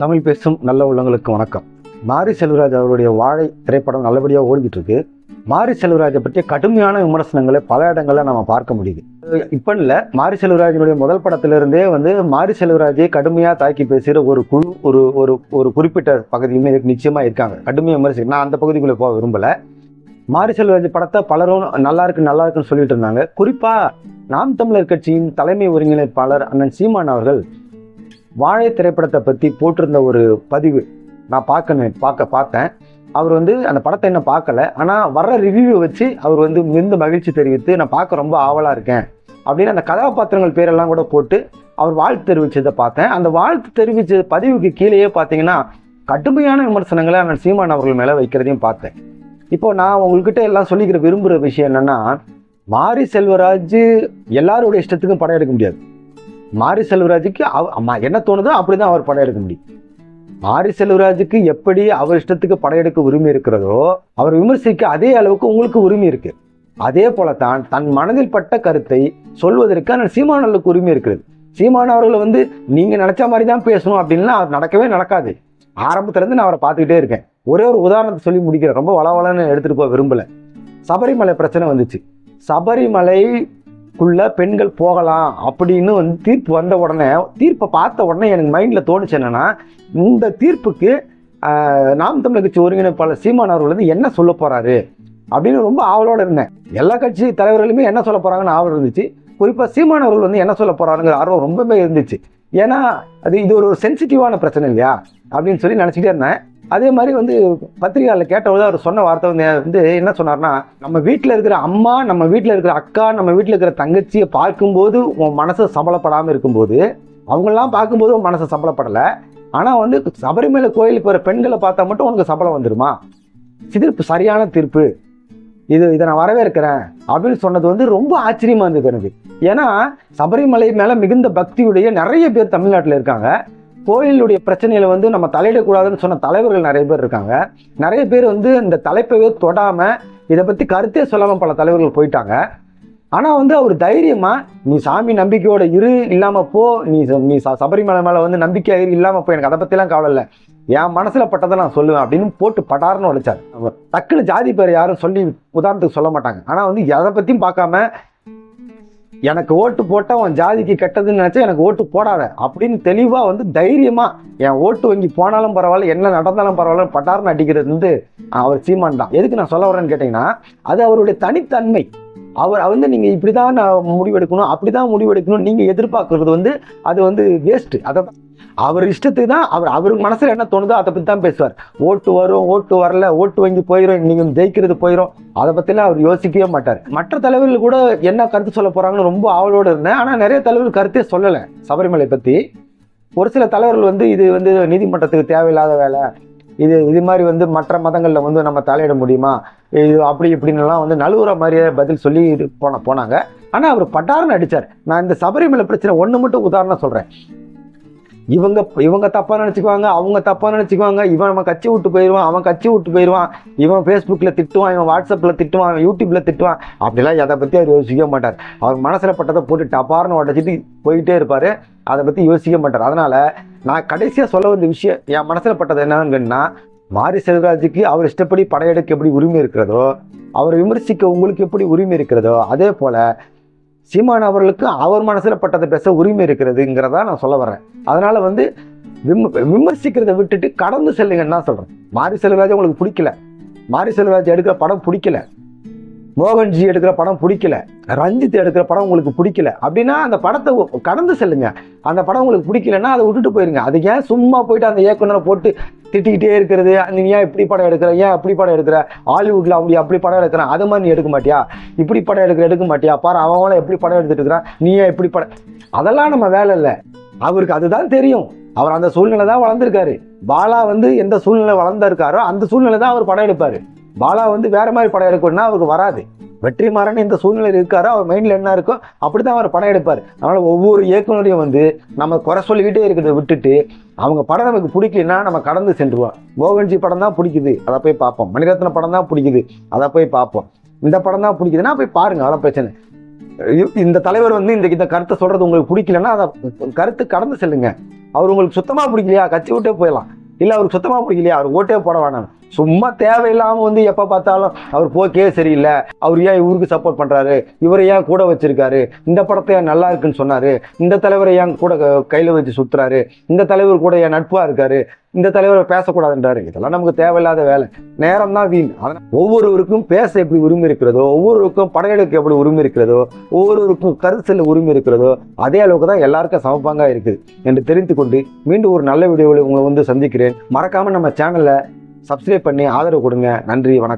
தமிழ் பேசும் நல்ல உள்ளங்களுக்கு வணக்கம். மாரி செல்வராஜ் அவருடைய வாழை திரைப்படம் நல்லபடியாக ஓடிக்கிட்டு இருக்கு மாரி செல்வராஜை பற்றிய கடுமையான விமர்சனங்களை பல இடங்களில் நம்ம பார்க்க முடியுது. இப்போ இல்லை மாரி செல்வராஜனுடைய முதல் படத்திலிருந்தே வந்து மாரி செல்வராஜை கடுமையாக தாக்கி பேசுகிற ஒரு குழு ஒரு ஒரு ஒரு குறிப்பிட்ட பகுதியுமே நிச்சயமாக இருக்காங்க. கடுமையாக விமர்சி நான் அந்த பகுதிக்குள்ளே போக விரும்பலை. மாரி செல்வராஜ் படத்தை பலரும் நல்லா இருக்கு நல்லா இருக்குன்னு சொல்லிட்டு இருந்தாங்க. குறிப்பாக நாம் தமிழர் கட்சியின் தலைமை ஒருங்கிணைப்பாளர் அண்ணன் சீமான் அவர்கள் வாழை திரைப்படத்தை பற்றி போட்டிருந்த ஒரு பதிவு நான் பார்க்கணும் பார்க்க பார்த்தேன். அவர் வந்து அந்த படத்தை என்ன பார்க்கல. ஆனால் வர்ற ரிவ்யூவை வச்சு அவர் வந்து மிகுந்த மகிழ்ச்சி தெரிவித்து நான் பார்க்க ரொம்ப ஆவலாக இருக்கேன் அப்படின்னு அந்த கதாபாத்திரங்கள் பேரெல்லாம் கூட போட்டு அவர் வாழ்த்து தெரிவித்ததை பார்த்தேன். அந்த வாழ்த்து தெரிவித்த பதிவுக்கு கீழேயே பார்த்தீங்கன்னா கடுமையான விமர்சனங்களை நான் சீமான் அவர்கள் மேலே வைக்கிறதையும் பார்த்தேன். இப்போ நான் உங்கள்கிட்ட எல்லாம் சொல்லிக்கிற விரும்புகிற விஷயம் என்னென்னா மாரி செல்வராஜ் எல்லாருடைய இஷ்டத்துக்கும் படம் எடுக்க முடியாது. மாரி செல்வராஜுக்கு அவ அம்மா என்ன தோணுதோ அப்படி தான் அவர் படம் எடுக்க முடியும். மாரி செல்வராஜுக்கு எப்படி அவர் இஷ்டத்துக்கு படம் எடுக்க உரிமை இருக்கிறதோ அவர் விமர்சிக்க அதே அளவுக்கு உங்களுக்கு உரிமை இருக்கு. அதே போலத்தான் தன் மனதில் பட்ட கருத்தை சொல்வதற்கு அந்த சீமானவர்களுக்கு உரிமை இருக்கிறது. சீமான அவர்களை வந்து நீங்க நினைச்ச மாதிரி தான் பேசணும் அப்படின்லாம் அவர் நடக்கவே நடக்காது. ஆரம்பத்துலேருந்து நான் அவரை பார்த்துக்கிட்டே இருக்கேன். ஒரே ஒரு உதாரணத்தை சொல்லி முடிக்கிறேன். ரொம்ப வளவளன்னு எடுத்துகிட்டு போக விரும்பல. சபரிமலை பிரச்சனை வந்துச்சு. சபரிமலை குள்ளே பெண்கள் போகலாம் அப்படின்னு வந்து தீர்ப்பு வந்த உடனே தீர்ப்பை பார்த்த உடனே எனக்கு மைண்டில் தோணுச்சு என்னென்னா இந்த தீர்ப்புக்கு நாம் தமிழர் கட்சி ஒருங்கிணைப்பாளர் சீமான் அவர்கள் வந்து என்ன சொல்ல போகிறாரு அப்படின்னு ரொம்ப ஆவலோடு இருந்தேன். எல்லா கட்சி தலைவர்களுமே என்ன சொல்ல போகிறாங்கன்னு ஆவல் இருந்துச்சு. குறிப்பாக சீமான் அவர்கள் வந்து என்ன சொல்ல போகிறாருங்கிற ஆர்வம் ரொம்பவே இருந்துச்சு. ஏன்னா அது இது ஒரு சென்சிட்டிவான பிரச்சனை இல்லையா அப்படின்னு சொல்லி நினச்சிட்டே இருந்தேன். அதே மாதிரி வந்து பத்திரிகையாளர் கேட்டபோது அவர் சொன்ன வார்த்தை வந்து வந்து என்ன சொன்னார்னா நம்ம வீட்டில் இருக்கிற அம்மா நம்ம வீட்டில் இருக்கிற அக்கா நம்ம வீட்டில் இருக்கிற தங்கச்சியை பார்க்கும்போது உன் மனசு சபலப்படாமல் இருக்கும்போது அவங்களாம் பார்க்கும்போது உன் மனசை சபலப்படலை ஆனால் வந்து சபரிமலை கோயிலுக்கு வர பெண்களை பார்த்தா மட்டும் உனக்கு சபலம் வந்துடுமா சிதிர்ப்பு சரியான தீர்ப்பு. இது இதை நான் வரவேற்கிறேன் அப்படின்னு சொன்னது வந்து ரொம்ப ஆச்சரியமா இருந்தது எனக்கு. ஏன்னா சபரிமலை மேலே மிகுந்த பக்தியுடைய நிறைய பேர் தமிழ்நாட்டில் இருக்காங்க. கோயிலுடைய பிரச்சனையில வந்து நம்ம தலையிடக்கூடாதுன்னு சொன்ன தலைவர்கள் நிறைய பேர் இருக்காங்க. நிறைய பேர் வந்து இந்த தலைப்பவே தொடாம இதை பத்தி கருத்தே சொல்லாமல் பல தலைவர்கள் போயிட்டாங்க. ஆனால் வந்து அவர் தைரியமாக நீ சாமி நம்பிக்கையோட இரு இல்லாமல் போ நீ ச- நீ சபரிமலை மேலே வந்து நம்பிக்கை இரு போ எனக்கு அதை பற்றிலாம் கவலை இல்லை. என் மனசில் பட்டதை நான் சொல்லுவேன் அப்படின்னு போட்டு பட்டார்னு உழைச்சார் அவர் டக்குன்னு ஜாதி பேர் யாரும் சொல்லி உதாரணத்துக்கு சொல்ல மாட்டாங்க. ஆனால் வந்து எதை பற்றியும் பார்க்காம எனக்கு ஓட்டு போட்டால் உன் ஜாதிக்கு கெட்டதுன்னு நினச்சா எனக்கு ஓட்டு போடாத. அப்படின்னு தெளிவாக வந்து தைரியமாக என் ஓட்டு வங்கி போனாலும் பரவாயில்ல என்ன நடந்தாலும் பரவாயில்ல பட்டாரம் அடிக்கிறது வந்து அவர் சீமான் தான். எதுக்கு நான் சொல்ல வரேன்னு கேட்டிங்கன்னா அது அவருடைய தனித்தன்மை. அவர் வந்து நீங்கள் இப்படி தான் நான் முடிவெடுக்கணும் அப்படி தான் முடிவெடுக்கணும் நீங்கள் எதிர்பார்க்கறது வந்து அது வந்து வேஸ்ட்டு அதை தான் அவர் இஷ்டத்துக்கு தான் அவர் அவருக்கு மனசில் என்ன தோணுதோ அதை பற்றி தான் பேசுவார். ஓட்டு வரும் ஓட்டு வரல ஓட்டு வாங்கி போயிடும் நீங்கள் ஜெயிக்கிறது போயிடும் அதை பற்றிலாம் அவர் யோசிக்கவே மாட்டார். மற்ற தலைவர்கள் கூட என்ன கருத்து சொல்ல போகிறாங்கன்னு ரொம்ப ஆவலோடு இருந்தேன். ஆனால் நிறைய தலைவர்கள் கருத்தே சொல்லலை. சபரிமலை பற்றி ஒரு சில தலைவர்கள் வந்து இது வந்து நீதிமன்றத்துக்கு தேவையில்லாத வேலை. இது இது மாதிரி வந்து மற்ற மதங்களில் வந்து நம்ம தலையிட முடியுமா? இது அப்படி இப்படின்னுலாம் வந்து நழுவுற மாதிரியே பதில் சொல்லி இது போன போனாங்க. ஆனால் அவர் பட்டாருன்னு அடிச்சார். நான் இந்த சபரிமலை பிரச்சனை ஒன்று மட்டும் உதாரணம் சொல்கிறேன் இவங்க இவங்க தப்பாக நினச்சிக்குவாங்க அவங்க தப்பாக நினச்சிக்குவாங்க. இவன் நம்ம கட்சி விட்டு போயிடுவான் அவன் கட்சி விட்டு போயிடுவான். இவன் ஃபேஸ்புக்கில் திட்டுவான் இவன் வாட்ஸ்அப்பில் திட்டுவான் இவன் யூடியூப்பில் திட்டுவான். அப்படிலாம் எதை பற்றி அவர் யோசிக்க மாட்டார். அவர் மனசில் பட்டதை போட்டு டப்பார்னு உடச்சிட்டு போயிட்டே இருப்பார். அதை பற்றி யோசிக்க மாட்டார். அதனால் நான் கடைசியாக சொல்ல வந்த விஷயம் என் மனசில் பட்டது என்னன்னு மாரி செல்வராஜுக்கு அவர் இஷ்டப்படி படையெடுக்க எப்படி உரிமை இருக்கிறதோ அவரை விமர்சிக்க உங்களுக்கு எப்படி உரிமை இருக்கிறதோ அதே போல் சீமான் அவர்களுக்கு அவர் மனசில் பட்டதை பேச உரிமை இருக்கிறதுங்கிறதா நான் சொல்ல வரேன் அதனால் வந்து விம விமர்சிக்கிறத விட்டுட்டு கடந்து செல்லுங்கன்னு தான் சொல்கிறேன் மாரி செல்வராஜ் உங்களுக்கு பிடிக்கல. மாரி செல்வராஜ் எடுக்கிற படம் பிடிக்கல. மோகன்ஜி எடுக்கிற படம் பிடிக்கல. ரஞ்சித் எடுக்கிற படம் உங்களுக்கு பிடிக்கல. அப்படின்னா அந்த படத்தை கடந்து செல்லுங்க. அந்த படம் உங்களுக்கு பிடிக்கலன்னா அதை விட்டுட்டு போயிருங்க. அது ஏன் சும்மா போயிட்டு அந்த இயக்குனரை போட்டு திட்டிக்கிட்டே இருக்கிறது? நீ ஏன் இப்படி படம் எடுக்கிற? ஏன் அப்படி படம் எடுக்கிற? ஹாலிவுட்டில் அப்படி அப்படி படம் எடுக்கிறான். அது மாதிரி நீ எடுக்க மாட்டியா? இப்படி படம் எடுக்கிற எடுக்க மாட்டியா? பாரு அவன் எப்படி படம் எடுத்துட்டு இருக்கிறான்? நீ ஏன் இப்படி படம் அதெல்லாம் நம்ம வேலை இல்லை. அவருக்கு அதுதான் தெரியும். அவர் அந்த சூழ்நிலை தான் வளர்ந்துருக்காரு. பாலா வந்து எந்த சூழ்நிலை வளர்ந்திருக்காரோ அந்த சூழ்நிலை தான் அவர் படம் எடுப்பார். பாலா வந்து வேற மாதிரி படம் எடுக்கணும்னா அவருக்கு வராது. வெற்றிமாறன் இந்த சூழ்நிலையில் இருக்காரோ? அவர் மைண்டில் என்ன இருக்கோ அப்படி தான் அவர் படம் எடுப்பார். அதனால் ஒவ்வொரு இயக்குனரையும் வந்து நம்ம குறை சொல்லிக்கிட்டே இருக்கிறத விட்டுட்டு அவங்க படம் நமக்கு பிடிக்கலன்னா நம்ம கடந்து சென்றுவோம். கோவன்ஜி படம் தான் பிடிக்குது. அதை போய் பார்ப்போம். மணிரத்ன படம் தான் பிடிக்குது. அதை போய் பார்ப்போம். இந்த படம் தான் பிடிக்குதுன்னா போய் பாருங்க அதெல்லாம் பிரச்சனை. இந்த தலைவர் வந்து இந்த இந்த கருத்தை சொல்கிறது உங்களுக்கு பிடிக்கலன்னா அதை கருத்து கடந்து செல்லுங்க. அவர் உங்களுக்கு சுத்தமாக பிடிக்கலையா? கட்சி விட்டே போயிடலாம். இல்லை அவருக்கு சுத்தமாக பிடிக்கலையா? அவர் ஓட்டே போட வேணாம். சும்மா தேவையில்லாம வந்து எப்ப பார்த்தாலும் அவர் போக்கே சரியில்லை. அவர் ஏன் இவருக்கு சப்போர்ட் பண்றாரு? இவரை ஏன் கூட வச்சிருக்காரு? இந்த படத்தை ஏன் நல்லா இருக்குன்னு சொன்னாரு? இந்த தலைவரை ஏன் கூட க- கையில வச்சு சுத்துறாரு? இந்த தலைவர் கூட ஏன் நட்பா இருக்காரு? இந்த தலைவரை பேசக்கூடாதுன்றாரு. இதெல்லாம் நமக்கு தேவையில்லாத வேலை. நேரம் தான் வீண். அதனால் ஒவ்வொருவருக்கும் பேச எப்படி உரிமை இருக்கிறதோ ஒவ்வொருவருக்கும் படையெடுக்க எப்படி உரிமை இருக்கிறதோ ஒவ்வொருவருக்கும் கருத்தில் உரிமை இருக்கிறதோ அதே அளவுக்கு தான் எல்லாருக்கும் சமப்பாங்க இருக்குது. என்று தெரிந்து கொண்டு மீண்டும் ஒரு நல்ல வீடியோவில் உங்களை வந்து சந்திக்கிறேன். மறக்காமல் நம்ம சேனலை சப்ஸ்கிரைப் பண்ணி ஆதரவு கொடுங்க. நன்றி வணக்கம்.